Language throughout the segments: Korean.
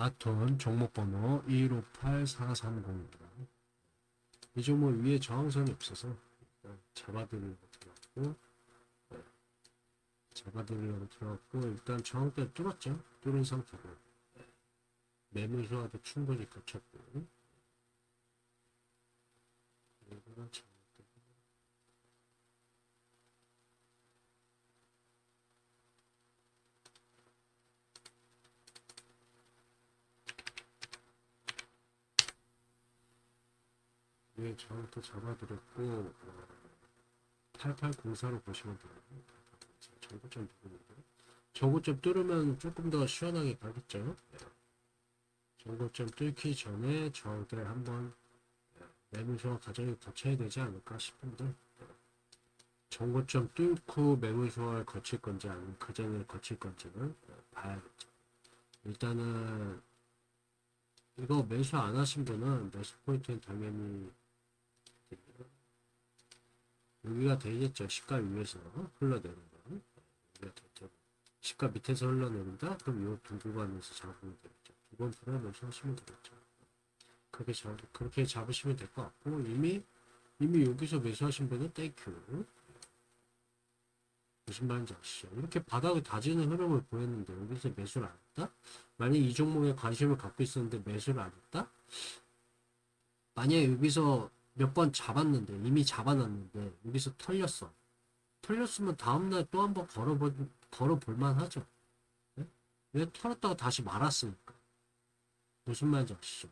아톤 종목번호 1584430입니다. 이 종목 위에 저항선이 없어서 잡아드리려고 들어갔고 네. 잡아드리려고 들어갔고 일단 저항대 뚫었죠. 뚫은 상태고 네. 매물 소화도 충분히 거쳤고 이거는 위에 저항도 잡아드렸고 어, 8804로 보시면. 8804. 정고점 부분인데 정고점 뚫으면 조금 더 시원하게 가겠죠. 네. 정고점 뚫기 전에 저항대 한번 매물소화 과정이 거쳐야 되지 않을까 싶은데 네. 정고점 뚫고 매물소화를 거칠 건지 아니면 그 전에 거칠 건지는 네, 봐야겠죠. 일단은 이거 매수 안 하신 분은 매수 포인트는 당연히 여기가 되겠죠. 시가 위에서 흘러내린다. 여기가 되죠. 시가 밑에서 흘러내린다. 그럼 요두 구간에서 잡으면 되겠죠. 두번 풀어내서 하시면 되겠죠. 그렇게 잡 그렇게 잡으시면 될 것 같고 이미 이미 여기서 매수하신 분은 땡큐. 무슨 말인지 아시죠? 이렇게 바닥을 다지는 흐름을 보였는데 여기서 매수를 안 했다? 만약 이 종목에 관심을 갖고 있었는데 매수를 안 했다? 만약에 여기서 몇 번 잡았는데 이미 잡아놨는데 여기서 털렸어. 털렸으면 다음날 또 한번 걸어볼 걸어볼만 하죠. 네? 왜 털었다가 다시 말았으니까. 무슨 말인지 아시죠?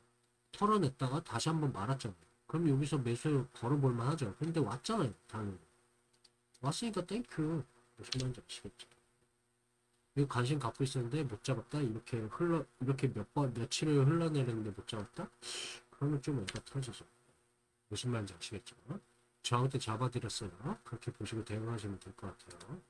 털어냈다가 다시 한번 말았잖아요. 그럼 여기서 매수 걸어볼만 하죠. 근데 왔잖아요. 당연히. 왔으니까 땡큐. 무슨 말인지 아시겠죠? 이거 관심 갖고 있었는데 못 잡았다. 이렇게 흘러 이렇게 몇 번 며칠을 흘러내렸는데 못 잡았다. 그러면 좀 애가 터지죠. 무슨 말인지 아시겠죠? 저한테 잡아드렸어요. 그렇게 보시고 대응하시면 될 것 같아요.